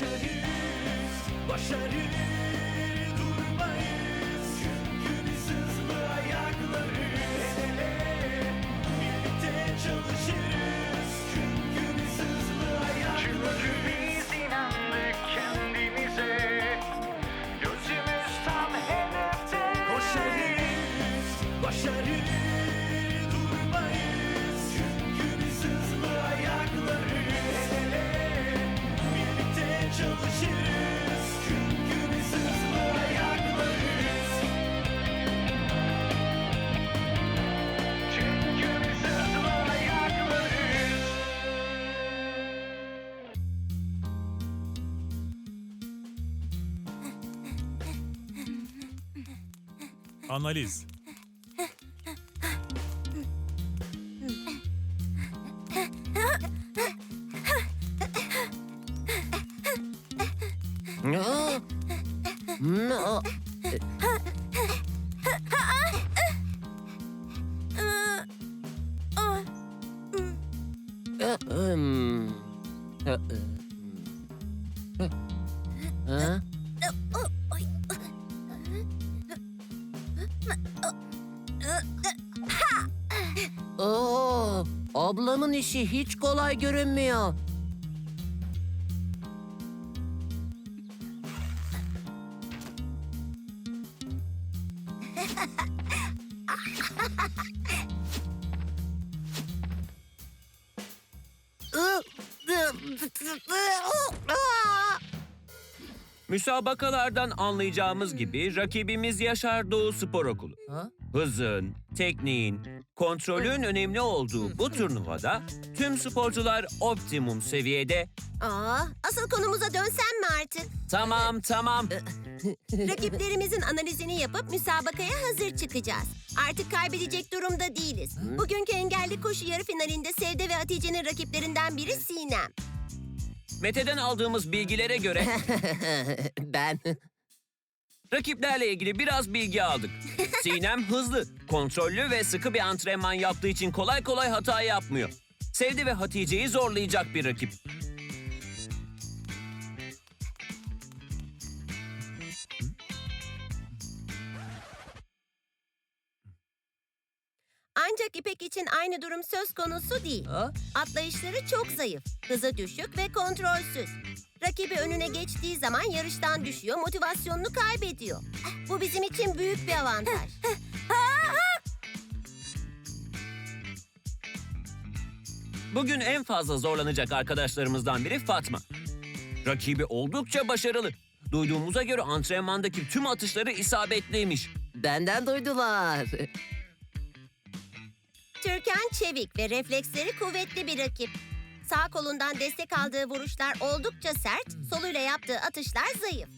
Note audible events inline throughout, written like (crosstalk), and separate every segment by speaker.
Speaker 1: Koşarız, başarır
Speaker 2: Analiz.
Speaker 3: Aa! Aa! Ee, hmm. Ee, e. Ha? Ablamın işi hiç kolay görünmüyor.
Speaker 4: Müsabakalardan anlayacağımız gibi rakibimiz Yaşar Doğu Spor Okulu.
Speaker 3: Ha?
Speaker 4: Hızın, tekniğin, kontrolün önemli olduğu bu turnuvada tüm sporcular optimum seviyede.
Speaker 5: Aa, asıl konumuza dönsem mi artık?
Speaker 4: Tamam tamam.
Speaker 5: Rakiplerimizin analizini yapıp müsabakaya hazır çıkacağız. Artık kaybedecek durumda değiliz. Bugünkü engelli koşu yarı finalinde Sevde ve Hatice'nin rakiplerinden biri Sinem.
Speaker 4: Mete'den aldığımız bilgilere göre (laughs)
Speaker 3: ben
Speaker 4: rakiplerle ilgili biraz bilgi aldık. (laughs) Sinem hızlı, kontrollü ve sıkı bir antrenman yaptığı için kolay kolay hata yapmıyor. Sevdi ve Hatice'yi zorlayacak bir rakip.
Speaker 5: Ancak İpek için aynı durum söz konusu değil. Atlayışları çok zayıf, hızı düşük ve kontrolsüz. Rakibi önüne geçtiği zaman yarıştan düşüyor, motivasyonunu kaybediyor. Bu bizim için büyük bir avantaj.
Speaker 4: Bugün en fazla zorlanacak arkadaşlarımızdan biri Fatma. Rakibi oldukça başarılı. Duyduğumuza göre antrenmandaki tüm atışları isabetliymiş.
Speaker 3: benden duydular.
Speaker 5: Türkan çevik ve refleksleri kuvvetli bir rakip. Sağ kolundan destek aldığı vuruşlar oldukça sert, soluyla yaptığı atışlar zayıf.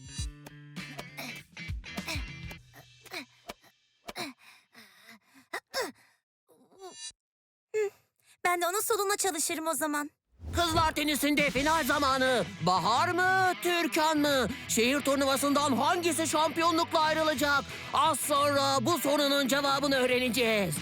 Speaker 6: Ben de onun soluna çalışırım o zaman.
Speaker 3: Kızlar tenisinde final zamanı. Bahar mı, Türkan mı? Şehir turnuvasından hangisi şampiyonlukla ayrılacak? Az sonra bu sorunun cevabını öğreneceğiz.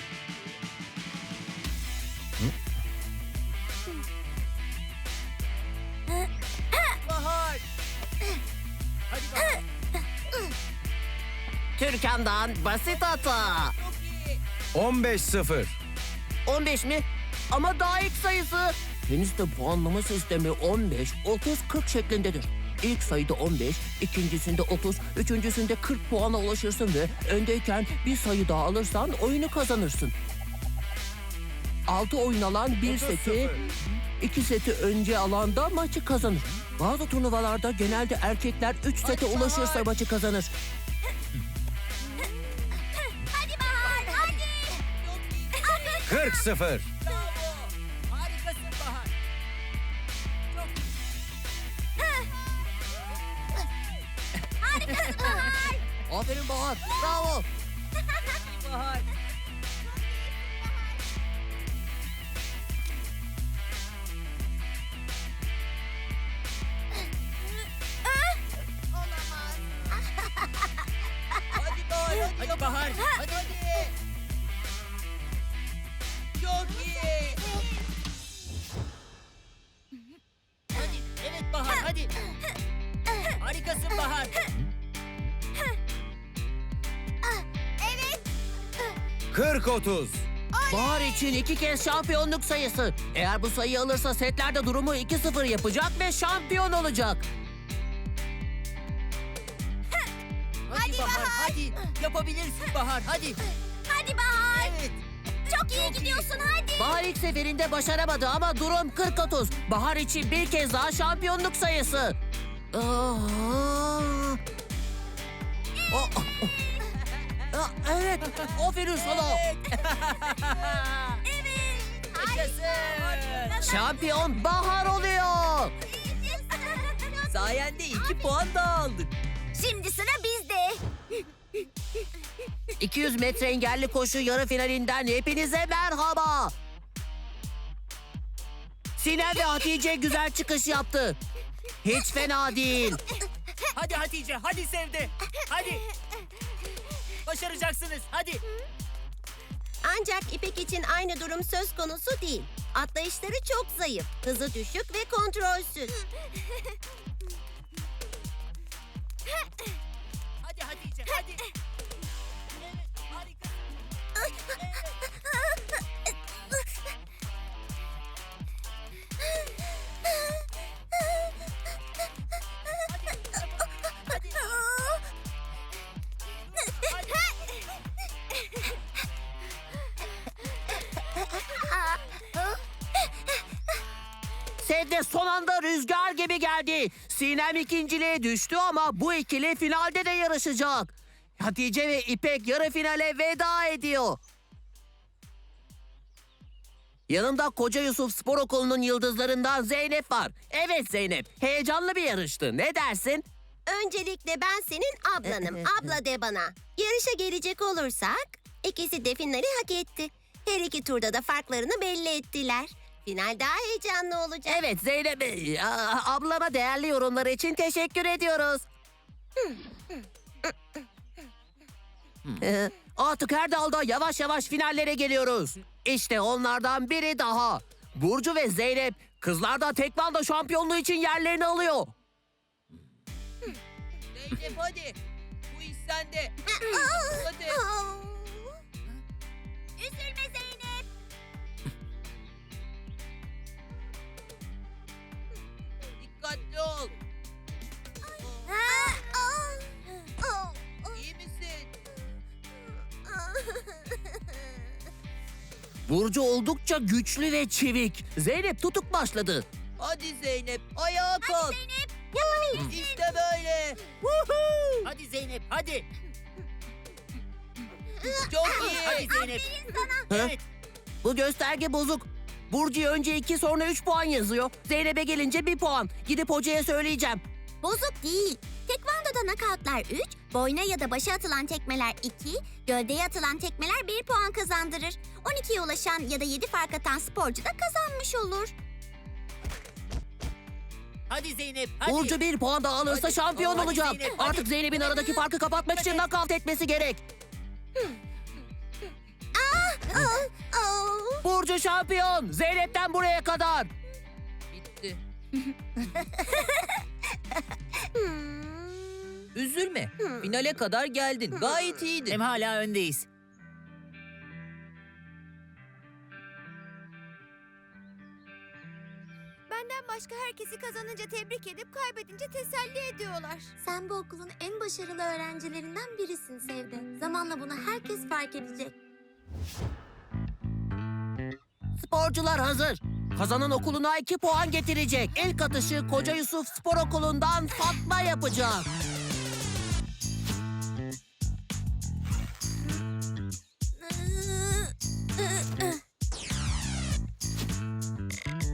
Speaker 3: Türkan'dan basit hata.
Speaker 2: 15-0.
Speaker 3: 15 mi? Ama daha ilk sayısı. Teniste puanlama sistemi 15, 30, 40 şeklindedir. İlk sayıda 15, ikincisinde 30, üçüncüsünde 40 puana ulaşırsın ve öndeyken bir sayı daha alırsan oyunu kazanırsın. 6 oyun alan bir seti, iki seti önce alan da maçı kazanır. Bazı turnuvalarda genelde erkekler 3 sete ulaşırsa maçı kazanır.
Speaker 6: Hadi Bahar, hadi.
Speaker 2: 40-0.
Speaker 3: Aferin Bahar, bravo.
Speaker 4: Hadi
Speaker 3: Hadi, evet
Speaker 7: Bahar hadi. Harikasın Bahar.
Speaker 6: Evet.
Speaker 2: 40-30.
Speaker 3: Bahar için iki kez şampiyonluk sayısı. Eğer bu sayıyı alırsa setlerde durumu 2-0 yapacak ve şampiyon olacak.
Speaker 7: Hadi, Bahar, hadi. Yapabilirsin Bahar hadi.
Speaker 6: Hadi Bahar.
Speaker 7: Evet.
Speaker 6: Çok iyi gidiyorsun hadi.
Speaker 3: Bahar ilk seferinde başaramadı ama durum 40-30. Bahar için bir kez daha şampiyonluk sayısı. Aa! O- Aa, evet, aferin sana.
Speaker 7: Yaşasın.
Speaker 3: Şampiyon Bahar oluyor.
Speaker 7: Sayende iki puan daha aldık.
Speaker 6: Şimdi sıra bizde.
Speaker 3: 200 metre engelli koşu yarı finalinden hepinize merhaba. Sinem ve Hatice güzel çıkış yaptı. Hiç fena değil.
Speaker 7: Hadi Hatice, hadi Sevde. Hadi. Başaracaksınız, hadi.
Speaker 5: Ancak İpek için aynı durum söz konusu değil. Atlayışları çok zayıf, hızı düşük ve kontrolsüz.
Speaker 7: Hadi Hatice, hadi.
Speaker 3: Sevde son anda rüzgar gibi geldi. Sinem ikinciliğe düştü ama bu ikili finalde de yarışacak. Hatice ve İpek yarı finale veda ediyor. Yanımda Koca Yusuf Spor Okulu'nun yıldızlarından Zeynep var. Evet Zeynep, heyecanlı bir yarıştı. Ne dersin?
Speaker 5: Öncelikle ben senin ablanım. (laughs) Abla de bana. Yarışa gelecek olursak ikisi de finali hak etti. Her iki turda da farklarını belli ettiler. Final daha heyecanlı olacak.
Speaker 3: Evet Zeynep, e, a- ablama değerli yorumları için teşekkür ediyoruz. Ee, Artık her dalda yavaş yavaş finallere geliyoruz. İşte onlardan biri daha. Burcu ve Zeynep kızlarda tekvando şampiyonluğu için yerlerini alıyor.
Speaker 7: Zeynep hadi. Bu iş sende. hadi.
Speaker 6: Üzülme Zeynep.
Speaker 7: Dikkatli ol.
Speaker 3: Burcu oldukça güçlü ve çevik. Zeynep tutuk başladı.
Speaker 7: Hadi Zeynep, ayağa kalk.
Speaker 6: Zeynep.
Speaker 7: İşte böyle. Hadi Zeynep, hadi. (laughs) Çok iyi. Hadi Zeynep. Evet.
Speaker 3: Bu gösterge bozuk. Burcu'ya önce 2 sonra 3 puan yazıyor. Zeynep'e gelince 1 puan. Gidip hocaya söyleyeceğim.
Speaker 6: Bozuk değil. Tekvandoda nakavtlar 3, boyna ya da başa atılan tekmeler 2, gövdeye atılan tekmeler 1 puan kazandırır. 12'ye ulaşan ya da 7 fark atan sporcu da kazanmış olur.
Speaker 7: Hadi Zeynep, hadi.
Speaker 3: Burcu 1 puan daha alırsa
Speaker 7: Hadi.
Speaker 3: şampiyon
Speaker 7: Hadi
Speaker 3: olacak.
Speaker 7: Zeynep, hadi.
Speaker 3: Artık Zeynep'in aradaki farkı kapatmak için nakavt etmesi gerek.
Speaker 6: Aa,
Speaker 3: Burcu şampiyon. Zeynep'ten buraya kadar.
Speaker 7: Bitti. (laughs) (laughs)
Speaker 6: hmm.
Speaker 7: Üzülme. Finale kadar geldin. Gayet iyiydin. Hem hala öndeyiz.
Speaker 6: Benden başka herkesi kazanınca tebrik edip kaybedince teselli ediyorlar. Sen bu okulun en başarılı öğrencilerinden birisin Sevde. Zamanla bunu herkes fark edecek.
Speaker 3: Sporcular hazır. Kazanan okuluna 2 puan getirecek. İlk atışı Koca Yusuf Spor Okulu'ndan Fatma yapacak.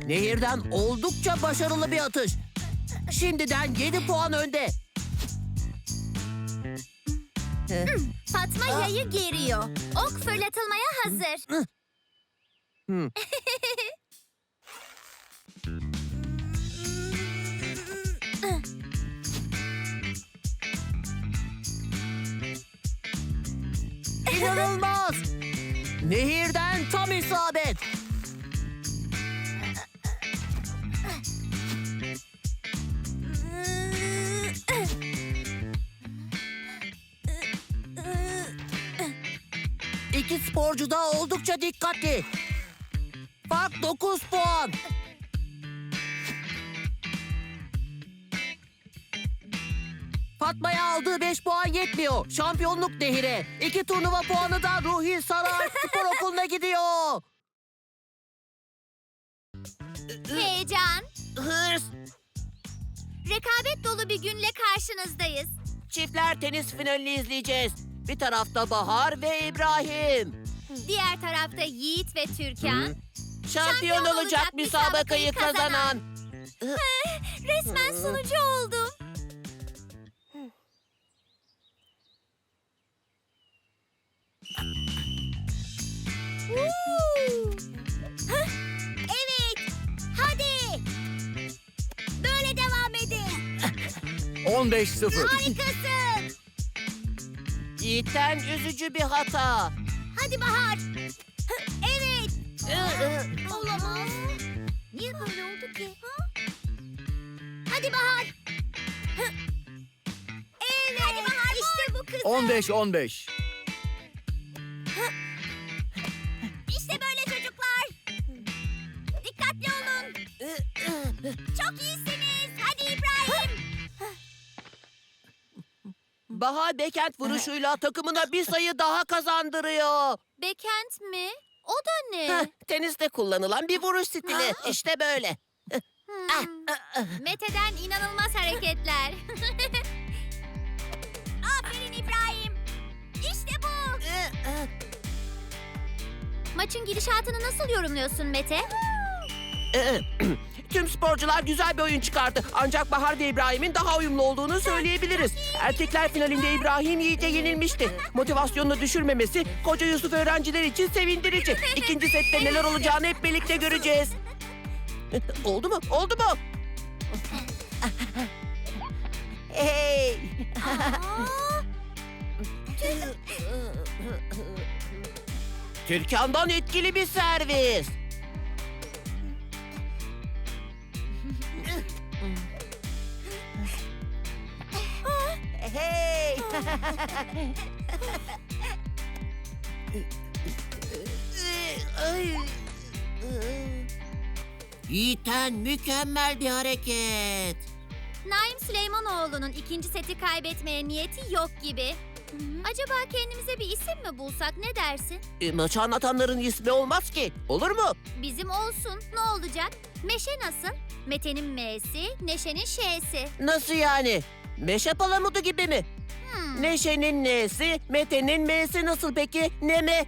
Speaker 3: Nehirden oldukça başarılı bir atış. Şimdiden 7 puan önde.
Speaker 6: Fatma yayı geriyor. Ok fırlatılmaya hazır.
Speaker 3: Hı. (laughs) İnanılmaz. Nehirden tam isabet. Sporcu da oldukça dikkatli. Fark 9 puan. Fatma'ya aldığı 5 puan yetmiyor. Şampiyonluk nehire. İki turnuva puanı da Ruhi Saray (laughs) Spor Okulu'na gidiyor.
Speaker 6: Heyecan,
Speaker 3: Hırs.
Speaker 6: rekabet dolu bir günle karşınızdayız.
Speaker 3: Çiftler tenis finalini izleyeceğiz. Bir tarafta Bahar ve İbrahim.
Speaker 6: Diğer tarafta Yiğit ve Türkan.
Speaker 3: Şampiyon olacak müsabakayı kazanan.
Speaker 6: Resmen sunucu oldum. Woo! Hah, Evet, hadi. Böyle devam edin.
Speaker 2: 15-0.
Speaker 6: Harikasın.
Speaker 3: Yiğitten üzücü bir hata.
Speaker 6: Hadi Bahar. Evet. Olamaz. Niye böyle oldu ki? Hadi Bahar. Evet. Hadi Bahar. İşte bu kız. 15 15.
Speaker 3: Bahar Bekent vuruşuyla takımına bir sayı daha kazandırıyor.
Speaker 6: Bekent mi? O da ne?
Speaker 3: Heh, teniste kullanılan bir vuruş stili. İşte böyle.
Speaker 6: Hmm. Mete'den inanılmaz hareketler. (laughs) Aferin İbrahim. İşte bu. Maçın gidişatını nasıl yorumluyorsun Mete? (clears throat)
Speaker 3: Tüm sporcular güzel bir oyun çıkardı. Ancak Bahar ve İbrahim'in daha uyumlu olduğunu söyleyebiliriz. Erkekler finalinde İbrahim Yiğit'e yenilmişti. Motivasyonunu düşürmemesi koca Yusuf öğrenciler için sevindirici. İkinci sette neler olacağını hep birlikte göreceğiz. (laughs) Oldu mu? Oldu mu? (laughs) Hey! (laughs) Türkan'dan etkili bir servis. Yiğiten mükemmel bir hareket.
Speaker 6: Naim Süleymanoğlu'nun ikinci seti kaybetmeye niyeti yok gibi. Acaba kendimize bir isim mi bulsak ne dersin?
Speaker 3: E, maçı anlatanların ismi olmaz ki. Olur mu?
Speaker 6: Bizim olsun ne olacak? Meşe nasıl? Mete'nin M'si, Neşe'nin Ş'si.
Speaker 3: Nasıl yani? Meşe palamudu gibi mi?
Speaker 6: Hmm.
Speaker 3: Neşe'nin nesi, Mete'nin m'si nasıl peki? Ne mi?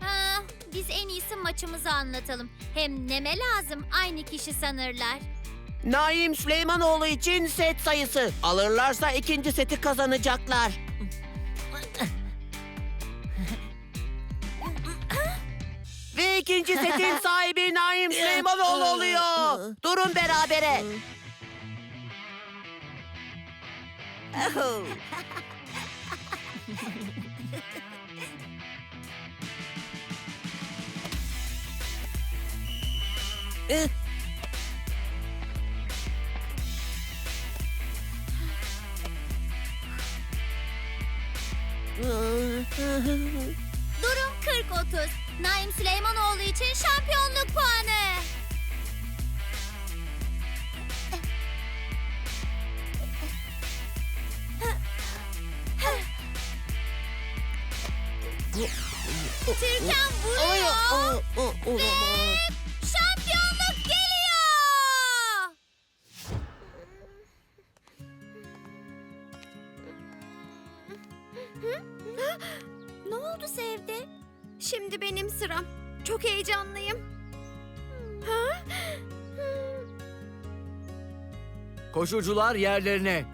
Speaker 6: Ha, biz en iyisi maçımızı anlatalım. Hem neme lazım aynı kişi sanırlar.
Speaker 3: Naim Süleymanoğlu için set sayısı. Alırlarsa ikinci seti kazanacaklar. Ve ikinci setin (laughs) sahibi Naim Süleymanoğlu oluyor. Durun berabere.
Speaker 6: Durum 40-30. Naim Süleymanoğlu için şampiyonluk puanı. Türkan vuruyor. Ve şampiyonluk geliyor. Ne oldu Sevde? Şimdi benim sıram. Çok heyecanlıyım. Ha?
Speaker 2: Koşucular yerlerine.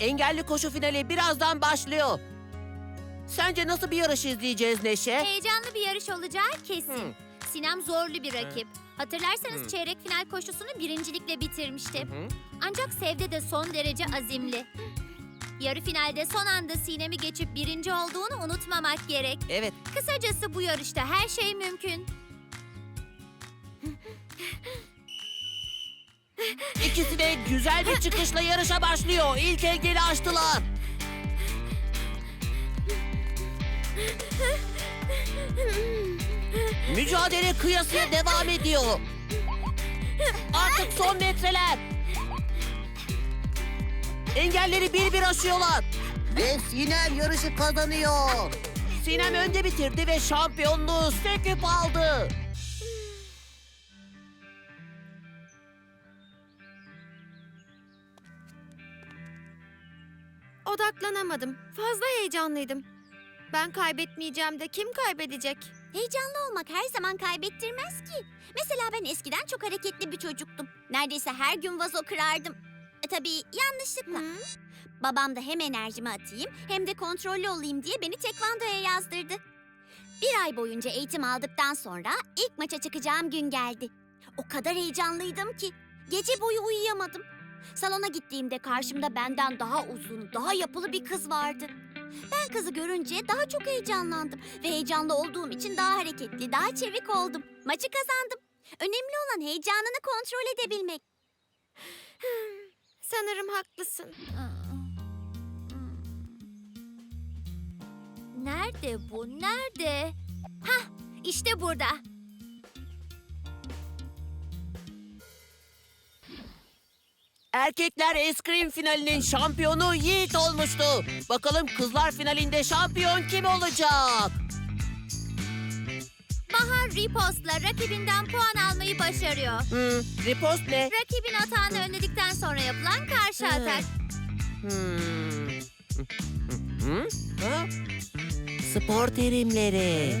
Speaker 3: Engelli koşu finali birazdan başlıyor. Sence nasıl bir yarış izleyeceğiz Neşe?
Speaker 6: Heyecanlı bir yarış olacağı kesin.
Speaker 3: Hı.
Speaker 6: Sinem zorlu bir rakip. Hatırlarsanız çeyrek final koşusunu birincilikle bitirmişti.
Speaker 3: Hı.
Speaker 6: Ancak Sevde de son derece azimli. Yarı finalde son anda Sinem'i geçip birinci olduğunu unutmamak gerek.
Speaker 3: Evet.
Speaker 6: Kısacası bu yarışta her şey mümkün.
Speaker 3: İkisi de güzel bir çıkışla yarışa başlıyor. İlk engeli açtılar. Mücadele kıyasıya devam ediyor. Artık son metreler. Engelleri bir bir aşıyorlar. Ve Sinem yarışı kazanıyor. Sinem önde bitirdi ve şampiyonluğu söküp aldı.
Speaker 8: Odaklanamadım. Fazla heyecanlıydım. Ben kaybetmeyeceğim de kim kaybedecek?
Speaker 6: Heyecanlı olmak her zaman kaybettirmez ki. Mesela ben eskiden çok hareketli bir çocuktum. Neredeyse her gün vazo kırardım. E, tabii yanlışlıkla. Babam da hem enerjimi atayım hem de kontrollü olayım diye beni tekvandoya yazdırdı. Bir ay boyunca eğitim aldıktan sonra ilk maça çıkacağım gün geldi. O kadar heyecanlıydım ki gece boyu uyuyamadım. Salona gittiğimde karşımda benden daha uzun, daha yapılı bir kız vardı. Ben kızı görünce daha çok heyecanlandım ve heyecanlı olduğum için daha hareketli, daha çevik oldum. Maçı kazandım. Önemli olan heyecanını kontrol edebilmek. (sighs)
Speaker 8: Sanırım haklısın.
Speaker 6: Nerede bu? Nerede? Hah, işte burada.
Speaker 3: Erkekler eskrim finalinin şampiyonu Yiğit olmuştu. Bakalım kızlar finalinde şampiyon kim olacak?
Speaker 6: Bahar Ripost'la rakibinden puan almayı başarıyor.
Speaker 3: Hmm, ripost ne?
Speaker 6: Rakibin atağını önledikten sonra yapılan karşı atak.
Speaker 3: Hmm. Hı? Ha? Spor terimleri.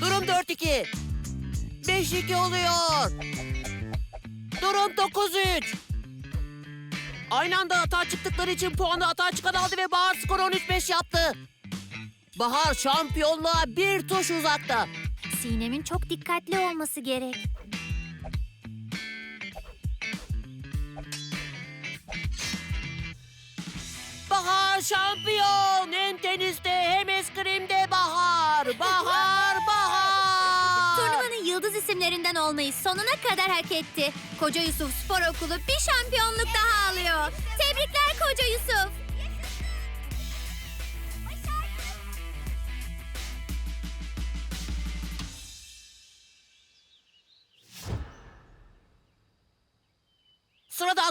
Speaker 3: Durum 4-2. 5-2 oluyor. Durum 9-3. Aynı anda hata çıktıkları için puanı hata çıkan aldı ve Bahar skor 13-5 yaptı. Bahar şampiyonluğa bir tuş uzakta.
Speaker 6: Sinem'in çok dikkatli olması gerek.
Speaker 3: Bahar şampiyon. Hem teniste hem eskrimde
Speaker 6: yıldız isimlerinden olmayı sonuna kadar hak etti. Koca Yusuf Spor Okulu bir şampiyonluk daha alıyor. Tebrikler Koca Yusuf.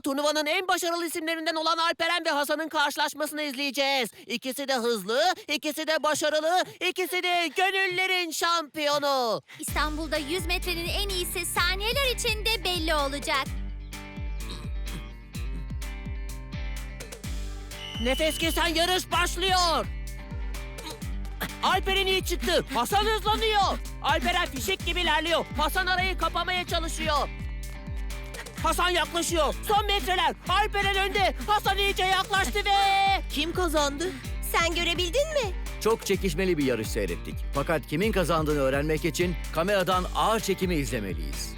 Speaker 3: Turnuvanın en başarılı isimlerinden olan Alperen ve Hasan'ın karşılaşmasını izleyeceğiz. İkisi de hızlı, ikisi de başarılı, ikisi de gönüllerin şampiyonu.
Speaker 6: İstanbul'da 100 metrenin en iyisi saniyeler içinde belli olacak.
Speaker 3: Nefes kesen yarış başlıyor. Alperen iyi çıktı. Hasan hızlanıyor. Alperen fişek gibi ilerliyor. Hasan arayı kapamaya çalışıyor. Hasan yaklaşıyor. Son metreler. Alperen önde. Hasan iyice yaklaştı ve... Kim kazandı?
Speaker 5: Sen görebildin mi?
Speaker 2: Çok çekişmeli bir yarış seyrettik. Fakat kimin kazandığını öğrenmek için kameradan ağır çekimi izlemeliyiz.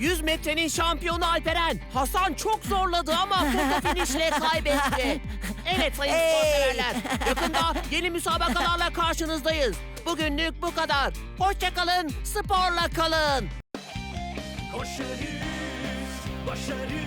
Speaker 3: ...100 metrenin şampiyonu Alperen. Hasan çok zorladı ama (laughs) foto finişle kaybetti. Evet sayın sporseverler. (laughs) Yakında yeni müsabakalarla karşınızdayız. Bugünlük bu kadar. Hoşçakalın, sporla kalın.
Speaker 1: Koşarız, başarı